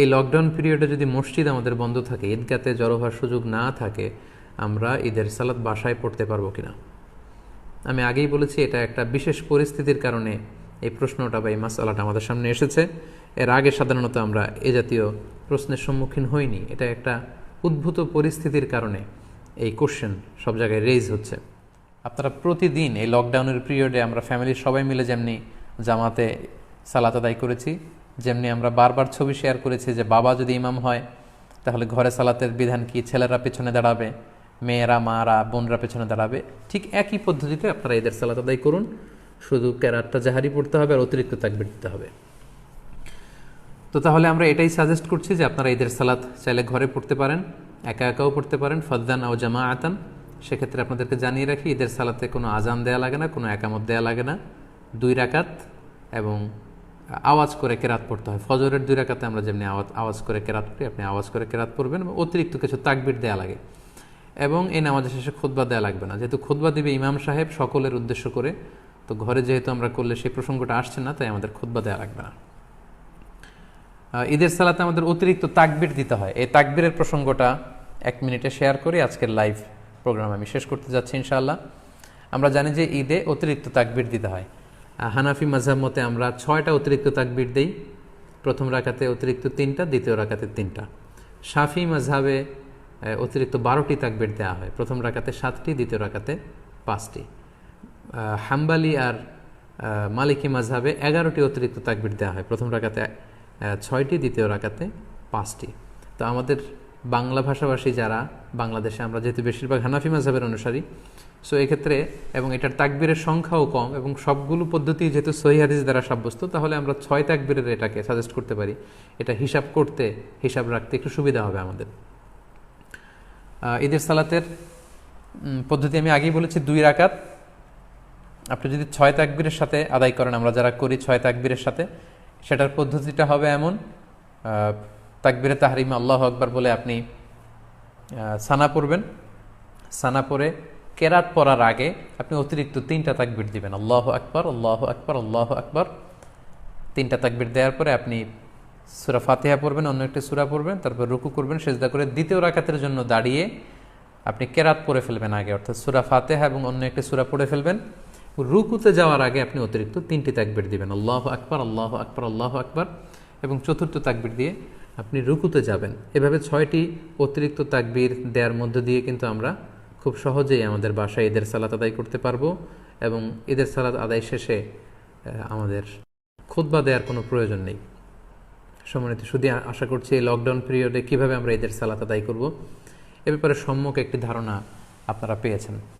এই লকডাউন পিরিয়ডে যদি মসজিদ আমাদের বন্ধ থাকে, ঈদগাতে জড়ো হওয়ার সুযোগ না থাকে, আমরা ঈদের সালাত বাসায় পড়তে পারব কিনা? আমি আগেই বলেছি, এটা একটা বিশেষ পরিস্থিতির কারণে এই প্রশ্নটা বা এই মাসালাটা আমাদের সামনে এসেছে। এর আগে সাধারণত আমরা এ জাতীয় প্রশ্নের সম্মুখীন হইনি। এটা একটা উদ্ভূত পরিস্থিতির কারণে এই কোশ্চেন সব জায়গায় রেজ হচ্ছে। আপনারা প্রতিদিন এই লকডাউনের পিরিয়ডে আমরা ফ্যামিলির সবাই মিলে যেমনি জামাতে সালাত আদায় করেছি যেমনি আমরা বারবার ছবি শেয়ার করেছি যে বাবা যদি ইমাম হয়, তাহলে ঘরে সালাতের বিধান কি? ছেলেরা পেছনে দাঁড়াবে, মেয়েরা, মারা, বোনরা পেছনে দাঁড়াবে। ঠিক একই পদ্ধতিতে আপনারা এদের সালাত আদায় করুন। শুধু ক্যারাতটা জাহারি পড়তে হবে আর অতিরিক্ত তাকবির দিতে হবে। তো তাহলে আমরা এটাই সাজেস্ট করছি যে আপনারা ঈদের সালাত চাইলে ঘরে পড়তে পারেন, একা একাও পড়তে পারেন, ফদ্দান ও জামা আতান সেক্ষেত্রে আপনাদেরকে জানিয়ে রাখি, ঈদের সালাতে কোনো আজান দেয়া লাগে না, কোনো একামত দেয়া লাগে না। দুই রাকাত এবং আওয়াজ করে কেরাত পড়তে হয়। ফজরের দুই রাকাতে আমরা যেমনি আওয়াজ আওয়াজ করে কেরাত পড়ি, আপনি আওয়াজ করে কেরাত পড়বেন অতিরিক্ত কিছু তাকবির দেয়া লাগে। এবং এই নামাজের শেষে খুতবা দেওয়া লাগবে না। যেহেতু খুতবা দিবে ইমাম সাহেব, সকলের উদ্দেশ্য করে, তো ঘরে যেহেতু আমরা করলে সেই প্রসঙ্গটা আসছে না, তাই আমাদের খুতবা দেওয়া লাগবে না। ঈদের সালাতে আমাদের অতিরিক্ত তাকবির দিতে হয়। এই তাকবিরের প্রসঙ্গটা এক মিনিটে শেয়ার করে। আজকের লাইভ প্রোগ্রাম আমি শেষ করতে যাচ্ছি ইনশাআল্লাহ। আমরা জানি যে ঈদে অতিরিক্ত তাকবির দিতে হয়। হানাফি মাঝহাব মতে আমরা ছয়টা অতিরিক্ত তাকবির দেই। প্রথম রাকাতে অতিরিক্ত তিনটা দ্বিতীয় রাকাতে তিনটা। শাফি মাঝহাবে আহ, অতিরিক্ত বারোটি তাকবির দেওয়া হয়। প্রথম রাকাতে সাতটি দ্বিতীয় রাকাতে পাঁচটি। হাম্বালি আর মালিকি মাঝহাবে এগারোটি অতিরিক্ত তাকবির দেওয়া হয়। প্রথম আহ, ছয়টি দ্বিতীয় রাকাতে পাঁচটি। তো আমাদের বাংলা ভাষাভাষী যারা, বাংলাদেশে আমরা যেহেতু বেশিরভাগ হানাফি মাঝহাবের অনুসারী সো এক্ষেত্রে এবং এটার তাকবীরের সংখ্যাও কম এবং সবগুলো পদ্ধতি যেহেতু সহি হাদিস দ্বারা সাব্যস্ত, তাহলে আমরা ছয় তাকবীরের এটাকে সাজেস্ট করতে পারি। এটা হিসাব করতে, হিসাব রাখতে একটু সুবিধা হবে আমাদের। ঈদের সালাতের পদ্ধতি আমি আগেই বলেছি, দুই রাকাত। আপনি যদি ছয় তাকবীরের সাথে আদায় করেন, আমরা যারা করি, ছয় তাকবীরের সাথে, সেটার পদ্ধতিটা হবে এমন তাকবীরে তাহরিমা আল্লাহ আকবার বলে আপনি সানা পড়বেন। সানা পরে কেরাত পড়ার আগে আপনি অতিরিক্ত তিনটা তাকবির দিবেন। আল্লাহ আকবর আল্লাহ আকবর আল্লাহ আকবর। তিনটা তাকবির দেওয়ার পরে আপনি সুরা ফাতেহা পড়বেন, অন্য একটি সুরা পড়বেন, তারপর রুকু করবেন, সেজদা করে দ্বিতীয় রাকাতের জন্য দাঁড়িয়ে আপনি কেরাত পড়ে ফেলবেন আগে, অর্থাৎ সুরা ফাতেহা এবং অন্য একটি সুরা পড়ে ফেলবেন। রুকুতে যাওয়ার আগে আপনি অতিরিক্ত তিনটি তাকবির দিবেন। আল্লাহ আকবর আল্লাহ আকবর আল্লাহ আকবর এবং চতুর্থ তাকবির দিয়ে আপনি রুকুতে যাবেন। এভাবে ছয়টি অতিরিক্ত তাকবির দেওয়ার মধ্য দিয়ে কিন্তু আমরা খুব সহজেই আমাদের বাসায় ঈদের সালাত আদায় করতে পারব এবং ঈদের সালাত আদায় শেষে আমাদের খুতবা দেওয়ার কোনো প্রয়োজন নেই। সম্মানিত শুধু আশা করছি এই লকডাউন পিরিয়ডে কীভাবে আমরা ঈদের সালাত আদায় করব? এ ব্যাপারে সম্যক একটি ধারণা আপনারা পেয়েছেন।